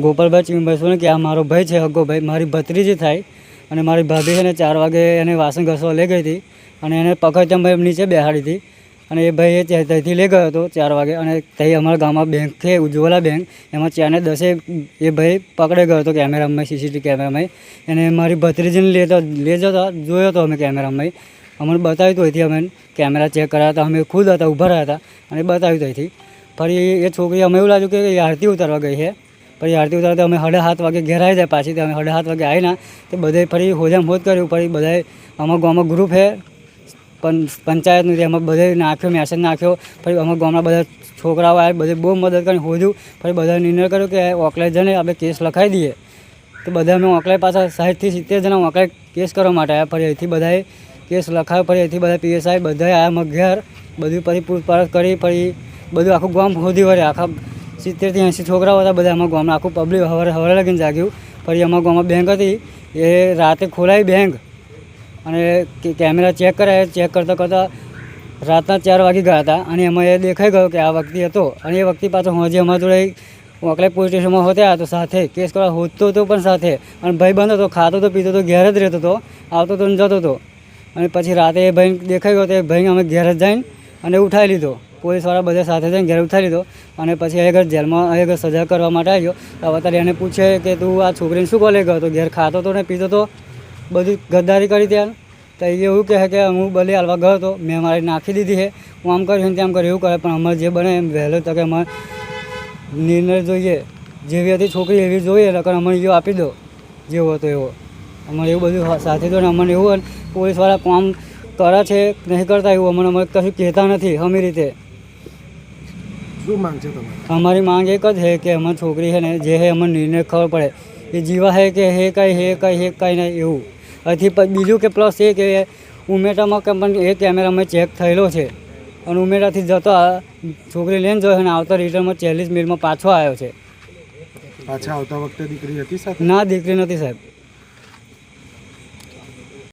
ગોપાલભાઈ ચીમભાઈ કે આ મારો ભાઈ છે હગ્ગો ભાઈ, મારી ભત્રીજી થાય અને મારી ભાભી છે ને ચાર વાગે એને વાસણ ઘસવા લઈ ગઈ હતી અને એને પકડતમ ભાઈ નીચે બેહાડી હતી. અને એ ભાઈ એ ત્યાંથી લઈ ગયો હતો ચાર વાગે અને ત્યાં અમારા ગામમાં બેંક છે, ઉજ્જવલા બેંક, એમાં ચારને દસે એ ભાઈ પકડી ગયો હતો કેમેરામાં, સીસીટીવી કેમેરામાં. એને મારી ભત્રીજીને લેતો લઈ જતો જોયો હતો અમે કેમેરામાં. અમને બતાવ્યું હતું અહીંથી અમે કેમેરા ચેક કર્યા હતા, અમે ખુદ હતા, ઊભા રહ્યા હતા અને બતાવ્યું હતું અહીંથી ફરી એ છોકરી અમે એવું લાગ્યું કે યારથી ઉતારવા ગઈ છે. પછી આરતી ઉતારતા અમે સાડા સાત વાગે ઘેર આવી જાય પાછી અમે સાડા સાત વાગે આવીને તો બધે ફરી હોજામ હોજ કર્યું. ફરી બધાએ અમારા ગામમાં ગ્રુપ છે પણ પંચાયતનું તે એમાં બધે નાખ્યો મેસેજ નાખ્યો. ફરી અમારા ગામના બધા છોકરાઓ આવે બધે બહુ મદદ કરીને હોજ્યું. ફરી બધા નિર્ણય કર્યો કે ઓકલાઈ જઈને આપણે કેસ લખાવી દઈએ. તો બધા અમે ઓકલાઈ પાછા સાહીઠથી સિત્તેર જણા ઓકલાઈ કેસ કરવા માટે આવ્યા ફરી અહીંથી બધાએ કેસ લખાવ્યો ફરી અહીંથી બધા પીએસઆઈ બધાએ આવ્યા ઘેર. બધું ફરી પૂછપરછ કરી, ફરી બધું આખું ગામ હોધી વળે આખા સિત્તેરથી એંસી છોકરાઓ હતા બધા અમારા ગામમાં. આખું પબ્લિક હવારે હવારે લગીને જાગ્યું. પછી અમારા ગામમાં બેંક હતી. એ રાતે ખોલાવી બેંક અને કેમેરા ચેક કરાય. ચેક કરતાં કરતાં રાતના ચાર વાગી ગયા હતા. અને એમાં એ દેખાઈ ગયો કે આ વ્યક્તિ હતો. અને એ વ્યક્તિ પાછો હજી અમારા જોડે વકલાઈ પોલીસ સ્ટેશનમાં હોતા તો સાથે. કેસ કરવા હોતો હતો પણ સાથે. અને ભાઈ બંધ હતો, ખાતો તો, પીતો તો, ઘેર જ રહેતો હતો. આવતો તો ને જતો હતો. અને પછી રાતે એ ભાઈ દેખાઈ ગયો તો એ ભાઈ અમે ઘેર જ જઈને અને ઉઠાવી લીધો. પોલીસવાળા બધા સાથે જઈને ઘેર ઉઠાવી લીધો અને પછી આગળ જેલમાં આગળ સજા કરવા માટે આવ્યો. તો અત્યારે એને પૂછે કે તું આ છોકરીને શું કોલે ગયો હતો? ઘેર ખાતો તો ને પીતો તો? બધી ગદ્દારી કરી ત્યાં તો એ એવું કહે કે હું બલી હાલવા ગયો હતો, મેં મારી નાખી દીધી છે. હું આમ કર્યું તેમ કર્યું, એવું કરે. પણ અમારે જે બને એમ વહેલો તકે અમારે નિર્ણય જોઈએ. જેવી હતી છોકરી એવી જોઈએ એટલે અમને એવો આપી દો. જેવો હતો એવો. અમારે એવું બધું સાથે તો ને અમને એવું પોલીસવાળા કામ કરે છે નહીં કરતા, એવું અમને અમે કશું કહેતા નથી અમી રીતે. શું માંગ છે તમારી? અમારી માંગ એક જ છે કે અમારી છોકરી છે ને જે હે અમને નિર્ણય ખબર પડે. એ જીવા છે કે હે કાંઈ હે કાંઈ હે કાંઈ નહીં એવું. અહીંથી બીજું કે પ્લસ એ કે ઉમેટામાં કે પણ એ કેમેરામાં ચેક થયેલો છે. અને ઉમેરાથી જતો છોકરી લઈને જોયો અને આવતા રિટર્નમાં ચાલીસ મિનિટમાં પાછો આવ્યો છે. પાછા આવતા વખતે દીકરી હતી સાહેબ ના દીકરી નથી સાહેબ.